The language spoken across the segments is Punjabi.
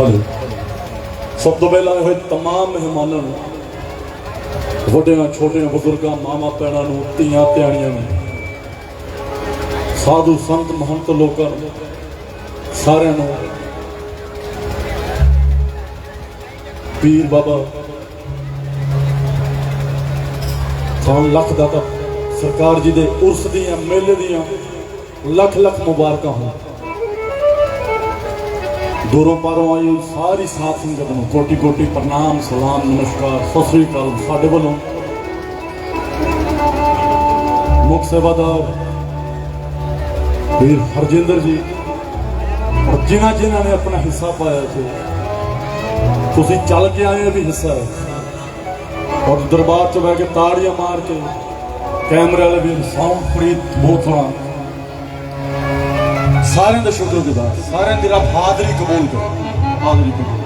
ਹਲੋ ਸਭ ਤੋਂ ਪਹਿਲਾਂ ਆਏ ਹੋਏ तमाम ਮਹਿਮਾਨਾਂ ਨੂੰ ਵੱਡਿਆਂ ਛੋਟਿਆਂ ਬਜ਼ੁਰਗਾਂ ਮਾਮਾ ਭੈਣਾਂ ਨੂੰ ਧੀਆਂ ਧਿਆਣੀਆਂ ਨੂੰ ਸਾਧੂ ਸੰਤ ਮਹੰਤ ਲੋਕਾਂ ਨੂੰ ਸਾਰਿਆਂ ਨੂੰ ਪੀਰ ਬਾਬਾ ਤੁਹਾਨੂੰ ਲੱਖ ਦਾਤਾ ਸਰਕਾਰ ਜੀ ਦੇ ਉਰਸ ਦੀਆਂ ਮੇਲੇ ਦੀਆਂ ਲੱਖ ਲੱਖ ਮੁਬਾਰਕਾਂ ਹੋਣ ਦੂਰੋਂ ਪਾਰੋਂ ਆਈ ਹੋਈ ਸਾਰੀ ਸਾਥ ਸੰਗਤ ਨੂੰ ਕੋਟੀ ਕੋਟੀ ਪ੍ਰਣਾਮ, ਸਲਾਮ, ਨਮਸਕਾਰ, ਸਤਿ ਸ੍ਰੀ ਅਕਾਲ ਸਾਡੇ ਵੱਲੋਂ। ਮੁੱਖ ਸੇਵਾਦਾਰ ਵੀਰ ਹਰਜਿੰਦਰ ਜੀ ਔਰ ਜਿਨ੍ਹਾਂ ਜਿਨ੍ਹਾਂ ਨੇ ਆਪਣਾ ਹਿੱਸਾ ਪਾਇਆ ਸੀ, ਤੁਸੀਂ ਚੱਲ ਕੇ ਆਏ ਵੀ ਹਿੱਸਾ। ਹੈ ਔਰ ਦਰਬਾਰ 'ਚ ਬਹਿ ਕੇ ਤਾੜੀਆਂ ਮਾਰ ਕੇ ਕੈਮਰੇ ਵਾਲੇ ਵੀ ਸਾਊਂਡ ਪ੍ਰੀਤ ਬਹੁਤ ਸੋਹਣਾ ਸਾਰਿਆਂ ਦਾ ਸ਼ੁਕਰਗੁਜ਼ਾਰ ਸਾਰਿਆਂ ਦੀ ਰੱਬ ਹਾਜ਼ਰੀ ਕਬੂਲ ਕਰੇ ਹਾਜ਼ਰੀ ਕਬੂਲ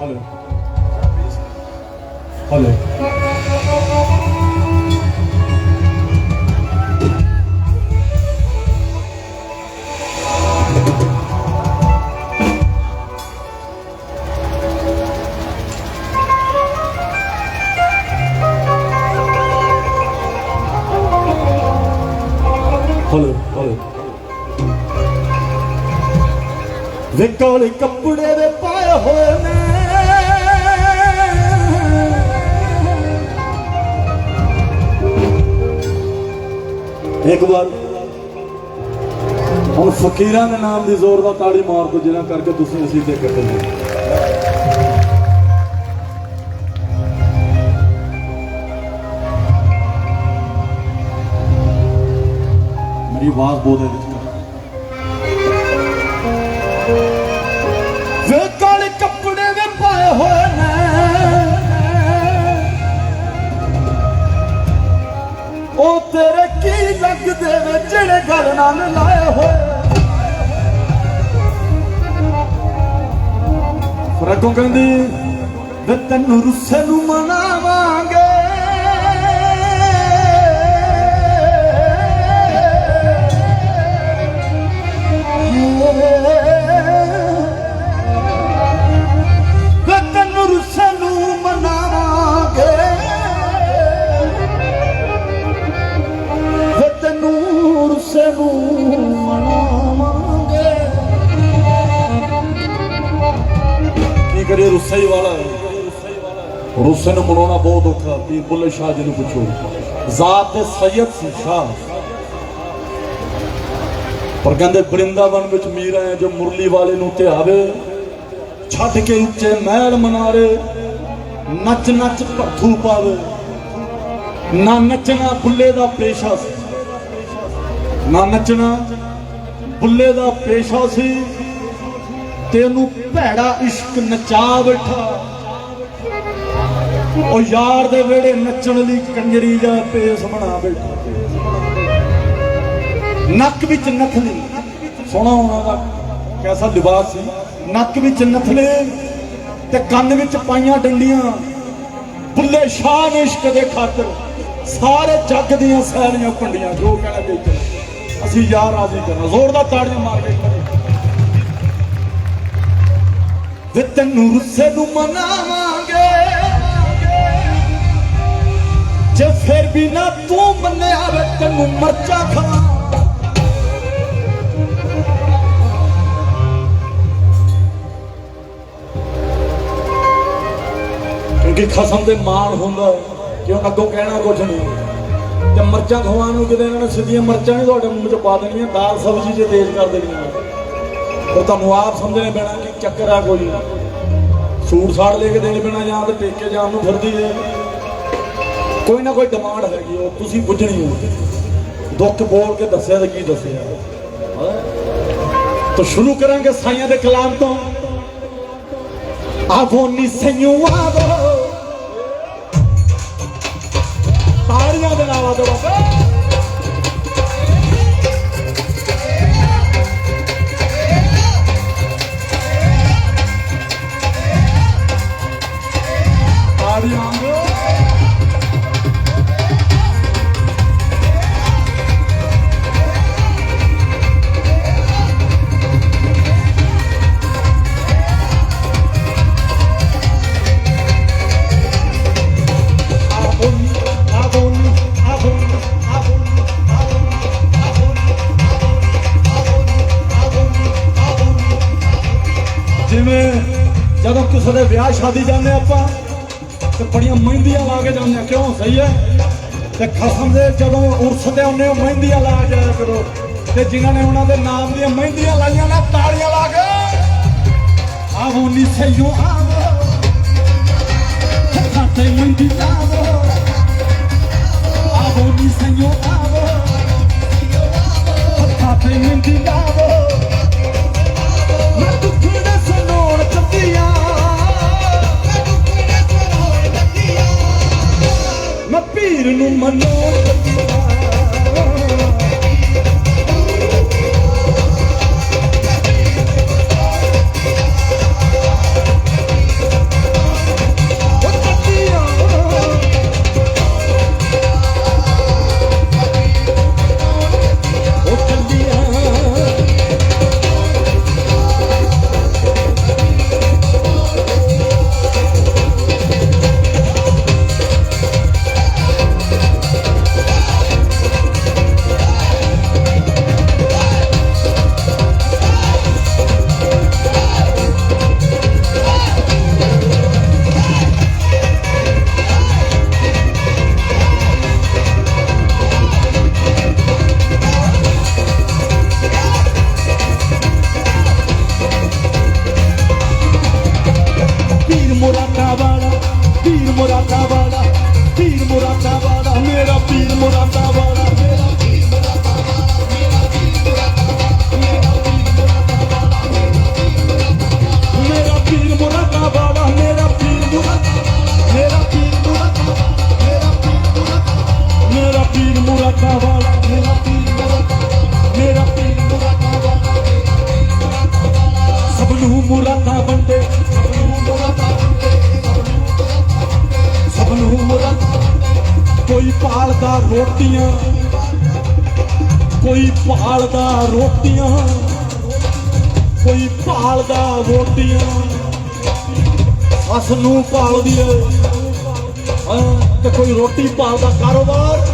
ਹਲੋ ਹਲੋ ਵੇ ਕਾਲੇ ਕੱਪੜੇ ਦੇ ਪਾਏ ਹੋਏ ਨੇ। ਇੱਕ ਵਾਰ ਹੁਣ ਫਕੀਰਾਂ ਦੇ ਨਾਮ ਦੀ ਜ਼ੋਰ ਦਾ ਤਾੜੀ ਮਾਰ ਦੋ ਜਿਹਨਾਂ ਕਰਕੇ ਤੁਸੀਂ ਅਸੀਂ ਤੇ ਇਕੱਠੇ ਹੋ ਮੇਰੀ ਆਵਾਜ਼ ਬਹੁਤ ਹੈ ਜਿਹੜੇ ਗੱਲ ਨਾਲ ਲਾਏ ਹੋਏ। ਫਰਕੋਂ ਕਹਿੰਦੀ ਵੇ ਤੈਨੂੰ ਰੁੱਸੇ ਨੂੰ ਮਨਾਵਾਂਗੇ। ਵੇ ਕੀ ਕਰੀਏ ਵਾਲਾ। ਰੁੱਸੇ ਨੂੰ ਮਨਾਉਣਾ ਬਹੁਤ ਔਖਾ ਪੀਰ ਬੁੱਲੇ ਸ਼ਾਹ ਜੀ ਨੂੰ ਪੁੱਛੋ। ਜ਼ਾਤ ਤੇ ਸੈਦ ਸੀ ਸ਼ਾਹ। ਪਰ ਕਹਿੰਦੇ ਬ੍ਰਿੰਦਾਵਨ ਵਿੱਚ ਮੀਰਾ ਹੈ ਜੋ ਮੁਰਲੀ ਵਾਲੇ ਨੂੰ ਧਿਆਵੇ ਛੱਡ ਕੇ ਉੱਚੇ ਮਹਿਲ ਮਨਾਰੇ, ਨੱਚ ਨੱਚ ਭੱਥੂ ਪਾਵੇ। ਨਾ ਨੱਚਣਾ ਬੁੱਲੇ ਦਾ ਪੇਸ਼ਾ ਸੀ। ਨਾ ਨੱਚਣਾ ਬੁੱਲੇ ਦਾ ਪੇਸ਼ਾ ਸੀ। ਤੈਨੂੰ ਭੈੜਾ ਇਸ਼ਕ ਨਚਾ ਬੈਠਾ ਉਹ ਯਾਰ ਦੇ ਵੇੜੇ ਨੱਚਣ ਲਈ ਕੰਜਰੀ ਦਾ ਪੇਸ ਬਣਾ ਬੈਠਾ ਨੱਕ ਵਿੱਚ ਨਥਲੀ। ਸੋਹਣਾ ਉਹਨਾਂ ਦਾ ਕੈਸਾ ਲਿਬਾਸ ਸੀ। ਨੱਕ ਵਿੱਚ ਨਥਲੇ ਤੇ ਕੰਨ ਵਿੱਚ ਪਾਈਆਂ ਡੰਡੀਆਂ। ਬੁੱਲੇ ਸ਼ਾਹ ਨੇ ਇਸ਼ਕ ਦੇ ਖਾਤਰ ਸਾਰੇ ਜੱਗ ਦੀਆਂ ਸਾਰੀਆਂ ਪੰਡੀਆਂ ਜੋ ਕਹਿਣਾ ਚਾਹੀਦਾ ਅਸੀਂ ਯਾਰ ਰਾਜ਼ੀ ਕਰਨਾ। ਜ਼ੋਰਦਾਰ ਤਾੜੀਆਂ ਮਾਰ ਕੇ ਵੇ ਤੈਨੂੰ ਰੁੱਸੇ ਨੂੰ ਮਨਾਵਾਂਗੇ ਜੇ ਫਿਰ ਵੀ ਨਾ ਤੂੰ ਮੰਨਿਆ ਵੇ ਤੈਨੂੰ ਮਰਚਾ ਖਾ ਕਿਉਂਕਿ ਖਸਮ ਦੇ ਮਾਣ ਹੁੰਦਾ ਕਿ ਕਿਉਂ ਅੱਗੋਂ ਕਹਿਣਾ ਕੁਝ ਨਹੀਂ ਤੇ ਮਰਚਾਂ ਖਵਾਉਣ ਨੂੰ ਕਿਤੇ ਇਹਨਾਂ ਨੇ ਸਿੱਧੀਆਂ ਮਰਚਾਂ ਨਹੀਂ ਤੁਹਾਡੇ ਮੂੰਹ 'ਚ ਪਾ ਦੇਣੀਆਂ ਦਾਲ ਸਬਜ਼ੀ 'ਚ ਤੇਜ਼ ਕਰ ਦੇਣੀਆਂ ਉਹ ਤੁਹਾਨੂੰ ਆਪ ਸਮਝਣੇ ਪੈਣਾ ਕਿ ਚੱਕਰ ਆ ਕੋਈ। ਸੂਟ ਸਾੜ ਲੈ ਕੇ ਦੇਣੇ ਪੈਣਾ ਜਾਂ ਤੇ ਪੇਕੇ ਜਾਣ ਨੂੰ ਫਿਰਦੀ ਹੈ ਕੋਈ ਨਾ ਕੋਈ ਡਿਮਾਂਡ ਹੈਗੀ ਉਹ ਤੁਸੀਂ ਪੁੱਛਣੀ ਹੈ ਦੁੱਖ ਬੋਲ ਕੇ ਦੱਸਿਆ ਤੇ ਕੀ ਦੱਸਿਆ। ਤਾਂ ਸ਼ੁਰੂ ਕਰਾਂਗੇ ਸਾਈਆਂ ਦੇ ਕਲਾਮ ਤੋਂ। ਆਵੋ ਨੀ ਸੰਯੁਆਵੋ ਤਾੜੀਆਂ ਦੇ ਨਾਲ ਆਦੋ ਵਿਆਹ ਸ਼ਾਦੀ ਜਾਂਦੇ ਆਪਾਂ ਤੇ ਬੜੀਆਂ ਮਹਿੰਦੀਆਂ ਲਾ ਕੇ ਜਾਂਦੇ ਆ। ਕਿਉਂ? ਸਹੀ ਹੈ। ਤੇ ਖਸਮ ਦੇ ਜਦੋਂ ਉਰਸ ਤੇ ਆਉਂਦੇ ਹੋ, ਮਹਿੰਦੀਆਂ ਲਾ ਜਾਇਆ ਕਰੋ। ਤੇ ਜਿਨ੍ਹਾਂ ਨੇ ਉਹਨਾਂ ਦੇ ਨਾਮ ਦੀਆਂ ਮਹਿੰਦੀਆਂ ਲਾਈਆਂ ਨਾ, ਤਾੜੀਆਂ ਲਾ ਕੇ। ਆਵੋ ਨੀ ਸਈਓ ਆਵੋ ਖਾਤੇ ਮਹਿੰਦੀ ਲਾਵੋ ਆਵੋ ਨੀ ਸਈਓ ਆਵੋ ਖਾਤੇ ਮਹਿੰਦੀ ਲਾਵੋ ਮੈਂ ਦੁੱਖ ਦੇ ਸੁਣਾਉਣ ਚੱਲੀਆਂ ਪੀਰ ਨੂੰ ਮਨਾਉਣ ਚੱਲੀਆਂ ਪੀਰ ਮੁਰਾਦਾ ਵਾਲਾ ਮੇਰਾ ਪੀਰ ਮੁਰਾਦਾ ਵਾਲਾ ਮੇਰਾ ਪੀਰ ਮੁਰਾਦਾ ਵਾਲਾ ਮੇਰਾ ਪੀਰ ਮੁਰਾਦਾ ਵਾਲਾ ਮੇਰਾ ਪੀਰ ਮੁਰਾਦਾ ਮੇਰਾ ਪੀਰ ਮੁਰਾਦਾ ਮੇਰਾ ਪੀਰ ਮੇਰਾ ਪੀਰ ਮੁਰਾਦਾ ਵਾਲਾ ਮੇਰਾ ਪੀਰ ਮੁਰਾਦਾ ਮੇਰਾ ਪੀਰ ਮੁਰਾਦਾ ਵਾਲਾ ਸਭ ਨੂੰ ਮੁਰਾਦਾ ਬੰਦੇ ਪਾਲਦਾ ਰੋਟੀਆਂ, ਕੋਈ ਪਾਲਦਾ ਰੋਟੀਆਂ, ਕੋਈ ਪਾਲਦਾ ਰੋਟੀਆਂ। ਅਸ ਨੂੰ ਪਾਲਦੀ ਏ ਤੇ ਕੋਈ ਰੋਟੀ ਪਾਲਦਾ ਕਾਰੋਬਾਰ,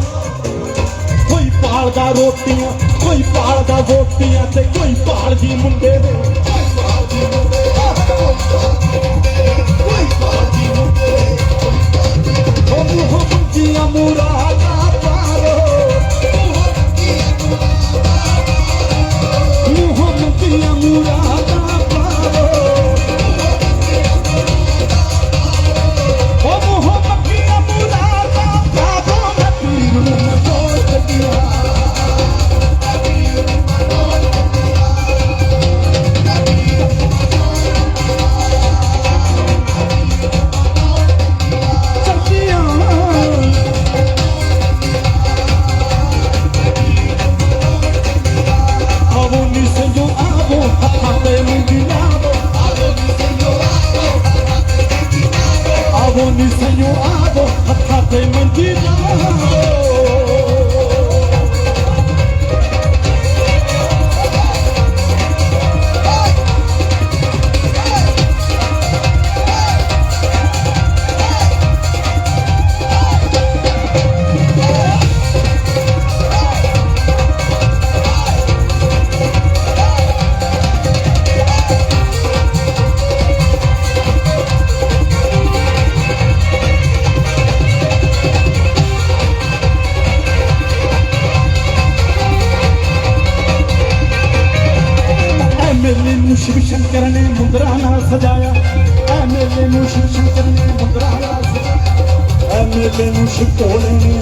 ਕੋਈ ਪਾਲਦਾ ਰੋਟੀਆਂ, ਕੋਈ ਪਾਲਦਾ ਰੋਟੀਆਂ ਤੇ ਕੋਈ ਪਾਲਦੀ ਮੁੰਡੇ ਦੇ। ਕੋਈ ਪਾਲਦੀ ਮੁੰਡੇ ਕੋਈ ਪਾਲਦੀ ਮੁੰਡੇ ਉਹ ਮੁਹੰਮਦੀਆਂ ਮੁਰਾਦਾ ਪਾਰੋ ਮੁਹੰਮਦੀਆਂ ਮੁਰਾਦਾ ਪਾਰੋ ਸ਼ਿਵ ਸ਼ੰਕਰ ਨੇ ਮੁੰਦਰਾ ਨਾਲ ਸਜਾਇਆ। ਐ ਮੇਲੇ ਨੂੰ ਸ਼ਿਵ ਸ਼ੰਕਰ ਨੇ ਮੁੰਦਰਾ ਨਾਲ ਸਜਾਇਆ। ਐ ਮੇਲੇ ਨੂੰ ਸ਼ਿਵ ਭੋਲੇ ਨੇ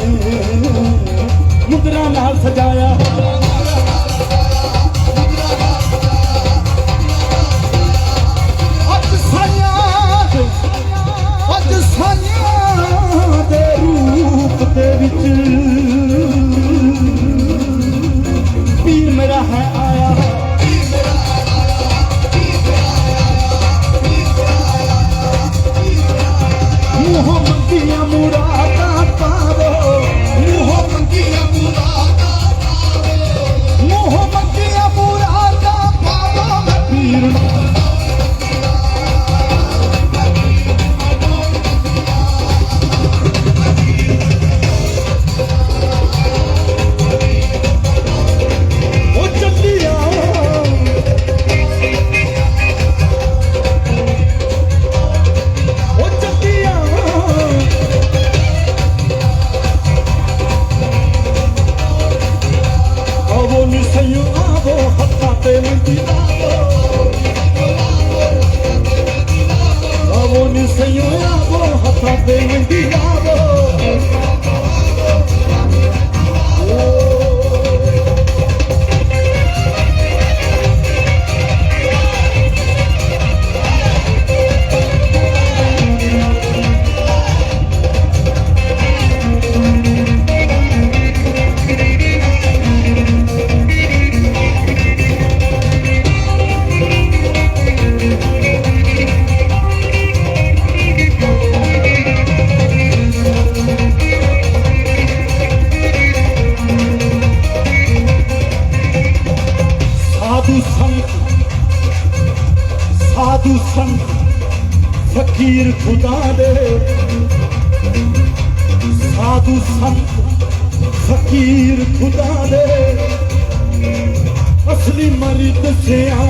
say,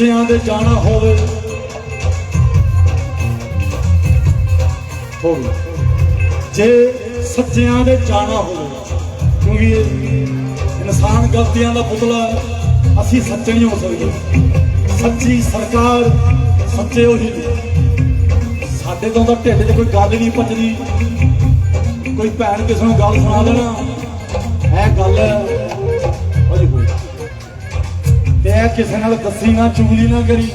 ਜੇ ਸੱਚਿਆਂ ਦੇ ਜਾਣਾ ਹੋਵੇ। ਹੋਵੇ। ਜੇ ਸੱਚਿਆਂ ਦੇ ਜਾਣਾ ਹੋਵੇ, ਕਿਉਂਕਿ ਇਨਸਾਨ ਗਲਤੀਆਂ ਦਾ ਪੁਤਲਾ ਅਸੀਂ ਸੱਚੇ ਨਹੀਂ ਹੋ ਸਕਦੇ। ਸੱਚੀ ਸਰਕਾਰ ਸੱਚੇ ਉਹੀ ਸਾਡੇ ਤੋਂ ਤਾਂ ਢਿੱਡ 'ਚ ਕੋਈ ਗੱਲ ਨਹੀਂ ਪਚਦੀ ਕੋਈ ਭੈਣ ਕਿਸੇ ਨੂੰ ਗੱਲ ਸੁਣਾ ਦੇਣਾ। ਇਹ ਗੱਲ ਤੇ ਕਿਸੇ ਨਾਲ ਦੱਸੀ ਨਾ, ਚੁਗਲੀ ਨਾ ਕਰੀ।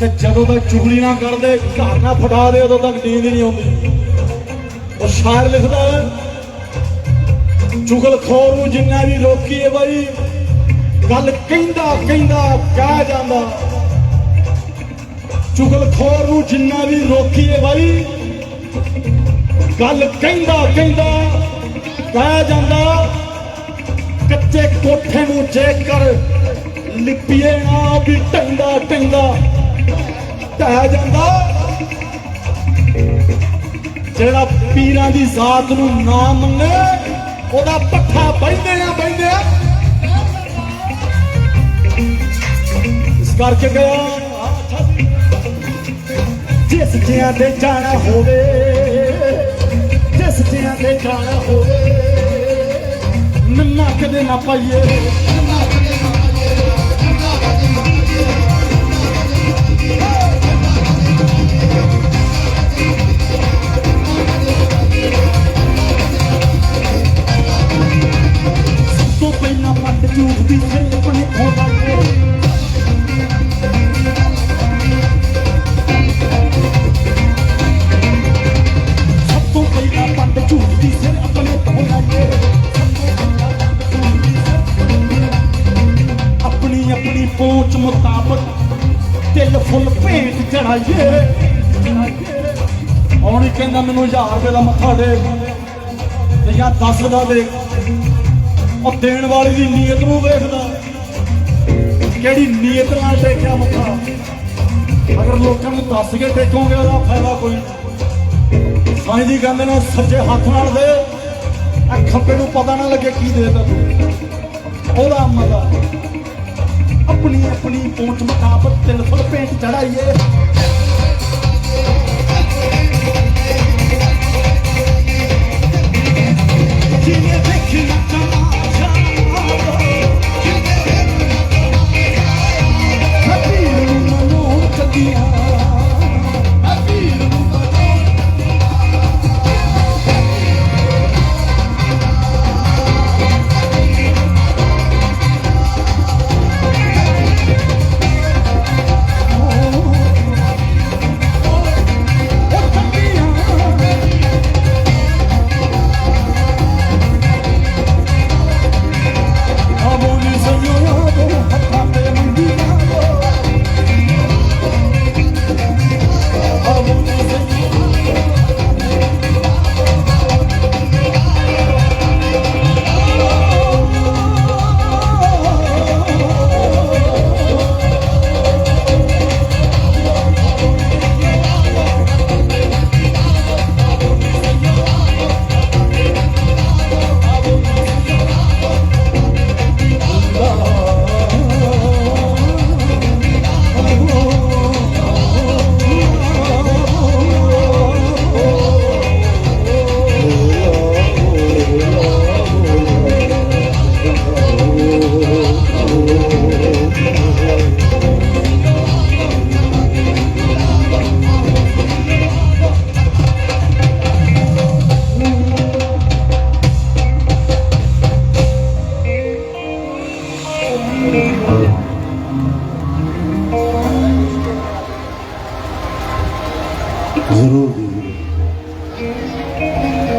ਤੇ ਜਦੋਂ ਤੱਕ ਚੁਗਲੀ ਨਾ ਕਰਦੇ, ਘਰ ਨਾ ਫਟਾ ਦੇ, ਉਦੋਂ ਤੱਕ ਨੀਂਦ ਨਹੀਂ ਆਉਂਦੀ। ਉਹ ਸ਼ਾਇਰ ਲਿਖਦਾ ਚੁਗਲ ਖੋਰ ਨੂੰ ਜਿੰਨਾ ਵੀ ਰੋਕੀਏ ਬਾਈ, ਗੱਲ ਕਹਿੰਦਾ ਕਹਿੰਦਾ, ਕਹਿ ਜਾਂਦਾ। ਚੁਗਲਖੋਰ ਨੂੰ ਜਿੰਨਾ ਵੀ ਰੋਕੀਏ ਬਾਈ, ਗੱਲ ਕਹਿੰਦਾ ਕਹਿੰਦਾ, ਕਹਿ ਜਾਂਦਾ। ਕੱਚੇ ਕੋਠੇ ਨੂੰ ਜੇਕਰ ਲਿਪੀਏ ਨਾ ਵੀ ਟੰਗਾ ਟੰਗਾ ਟਹਿ ਜਾਂਦਾ। ਜਿਹੜਾ ਪੀਰਾਂ ਦੀ ਜ਼ਾਤ ਨੂੰ ਨਾ ਮੰਨੇ, ਉਹਦਾ ਪੱਠਾ ਬੈਂਦੇ ਆ ਬੈਂਦੇ ਆ। ਇਸ ਕਰਕੇ ਗਿਆ ਜਿਸ ਜਿਆਂ ਤੇ ਜਾਣਾ ਹੋਵੇ, ਜਿਸ ਜਿਆਂ ਤੇ ਜਾਣਾ ਹੋਵੇ ਨੰਨਾ ਕਦੇ ਨਾ ਪਾਈਏ। ਜੱਟ ਝੂਠ ਦੀ ਸਿਰ ਪਨੇ ਖੋਦਾ ਕੇ ਆਪਣੀ ਪਹੁੰਚ ਮੁਤਾਬਕ ਦਿਲ ਫੁੱਲ ਭੇਟ ਚੜਾਈਏ ਹੁਣ ਕਹਿੰਦਾ ਮੈਨੂੰ 1000 ਰੁਪਏ ਦਾ ਮੱਥਾ ਦੇ ਜਾਂ 10 ਦਾ ਦੇ ਉਹ ਦੇਣ ਵਾਲੀ ਦੀ ਨੀਅਤ ਨੂੰ ਵੇਖਦਾ। ਕਿਹੜੀ ਨੀਅਤ ਨਾਲ ਟੇਕਿਆ ਮੱਥਾ? ਅਗਰ ਲੋਕਾਂ ਨੂੰ ਦੱਸ ਕੇ ਟੇਕੋਗੇ ਉਹਦਾ ਫਾਇਦਾ ਕੋਈ ਨਹੀਂ। ਸਾਈਂ ਜੀ ਕਹਿੰਦੇ ਨੇ ਸੱਜੇ ਹੱਥ ਨਾਲ ਦੇ ਆ ਖੱਬੇ ਨੂੰ ਪਤਾ ਨਾ ਲੱਗੇ ਕੀ ਦੇਤਾ ਤੂੰ ਉਹਦਾ ਮਜ਼ਾ ਆਪਣੀ ਆਪਣੀ ਪਹੁੰਚ ਮੁਤਾਬਕ ਤਿਲ ਫੁੱਲ ਪੇਂਟ ਚੜਾਈਏ ਮਨੋਂ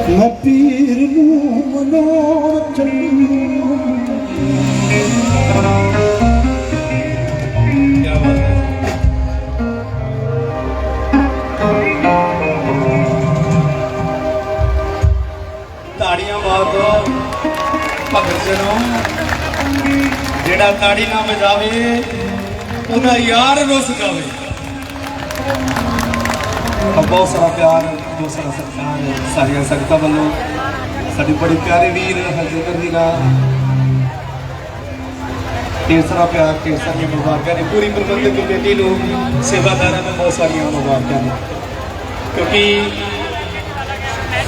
ਮੈਂ ਪੀਰ ਨੂੰ ਮਨੋ ਚੱਲੂ। ਤਾੜੀਆਂ ਮਾਰ ਦੋ, ਭਗਤ ਜਨੋ। ਜਿਹੜਾ ਤਾੜੀ ਨਾ ਵਜਾਵੇ, ਉਹਦਾ ਯਾਰ ਰੁੱਸ ਜਾਵੇ। ਬਹੁਤ ਸਾਰਾ ਪਿਆਰ। ਬਹੁਤ ਸਾਰਾ ਸਾਰੀਆਂ ਸੰਗਤਾਂ ਵੱਲੋਂ ਸਾਡੇ ਬੜੇ ਪਿਆਰੇ ਵੀਰ ਹਰਜਿੰਦਰ ਜੀ ਦਾ ਤੀਸਰਾ ਪਿਆਰ ਤੇ ਸਾਰੀਆਂ ਮੁਬਾਰਕਾਂ ਨੇ। ਪੂਰੀ ਪ੍ਰਬੰਧਕ ਕਮੇਟੀ ਨੂੰ ਸੇਵਾਦਾਰਾਂ ਨੂੰ ਬਹੁਤ ਸਾਰੀਆਂ ਮੁਬਾਰਕਾਂ ਨੇ। ਕਿਉਂਕਿ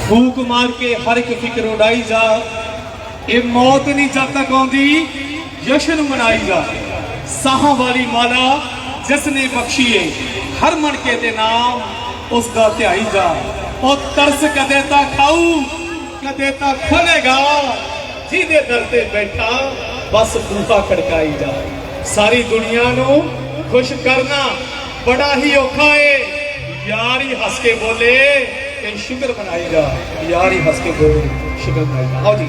ਫੂਕ ਮਾਰ ਕੇ ਹਰ ਇੱਕ ਫਿਕਰ ਉਡਾਈ ਜਾ, ਇਹ ਮੌਤ ਨਹੀਂ ਜਦ ਤੱਕ ਆਉਂਦੀ ਜਸ਼ਨ ਮਨਾਈ ਜਾ। ਸਾਹਾਂ ਵਾਲੀ ਮਾਲਾ ਜਿਸ ਨੇ ਬਖਸ਼ੀਏ ਹਰ ਮਣਕੇ ਦੇ ਨਾਮ ਉਸ ਦਾ ਧਿਆਈ ਜਾ। ਉਹ ਤਰਸ ਕਦੇ ਤਾਂ ਖਾਊ, ਕਦੇ ਤਾਂ ਖੋਲੇਗਾ। ਜਿਹਦੇ ਦਰ ਤੇ ਬੈਠਾ, ਬਸ ਬੂਹਾ ਖੜਕਾਈ ਜਾ। ਸਾਰੀ ਦੁਨੀਆ ਨੂੰ ਖੁਸ਼ ਕਰਨਾ ਬੜਾ ਹੀ ਔਖਾ ਏ। ਯਾਰ ਹੀ ਹੱਸ ਕੇ ਬੋਲੇ ਤੇ ਸ਼ੁਕਰ ਮਨਾਈ ਜਾ। ਯਾਰ ਹੀ ਹੱਸ ਕੇ ਬੋਲੇ, ਸ਼ੁਕਰ ਮਨਾਈ ਜਾ। ਆਓ ਜੀ।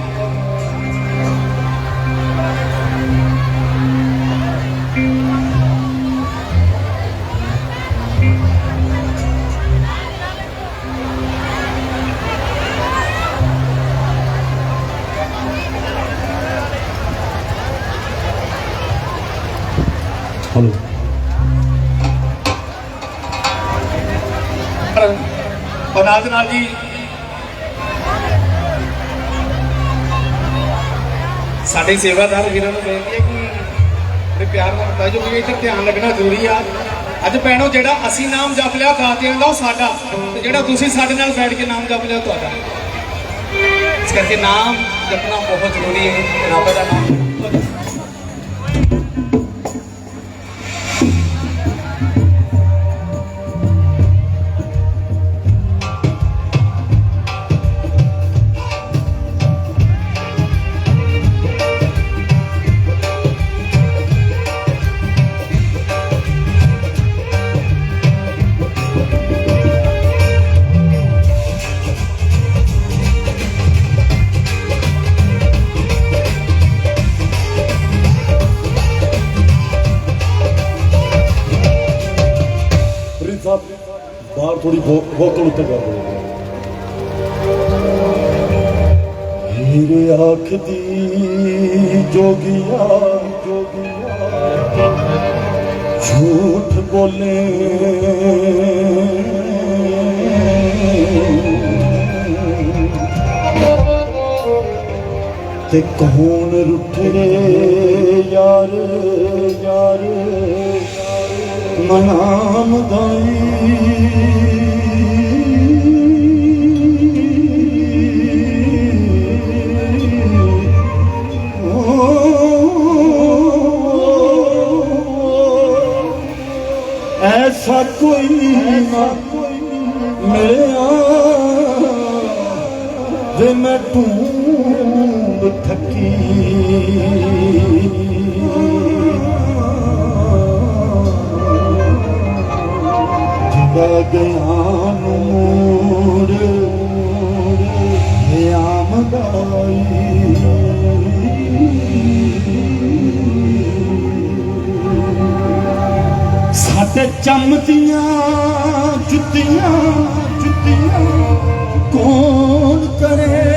ਹਲੋ ਬਨਾਦ ਨਾਲ ਜੀ। ਸਾਡੇ ਸੇਵਾਦਾਰ ਵੀਰਾਂ ਨੂੰ ਬੇਨਤੀ ਹੈ ਕਿ ਬੜੇ ਪਿਆਰ ਨਾਲ ਬਤਾ ਜੋ ਕਿ ਇੱਥੇ ਧਿਆਨ ਲੱਗਣਾ ਜ਼ਰੂਰੀ ਆ। ਅੱਜ ਭੈਣੋ, ਜਿਹੜਾ ਅਸੀਂ ਨਾਮ ਜਪ ਲਿਆ ਦਾਤਿਆਂ ਦਾ ਉਹ ਸਾਡਾ, ਤੇ ਜਿਹੜਾ ਤੁਸੀਂ ਸਾਡੇ ਨਾਲ ਬੈਠ ਕੇ ਨਾਮ ਜਪ ਲਿਆ ਉਹ ਤੁਹਾਡਾ। ਇਸ ਕਰਕੇ ਨਾਮ ਜਪਣਾ ਬਹੁਤ ਜ਼ਰੂਰੀ ਹੈ। ਰੱਬ ਦਾ ਨਾਮ ਤੇ ਕੌਣ ਰੁੱਠੇ ਯਾਰ ਯਾਰ ਮਨਾਮ ਐਸਾ ਕੋਈ ਨਾ ਮਿਲਿਆ ਜੇ ਮੈਂ ਤੂੰ गाम सत چمتیاں जुतियां जुतियां کون करे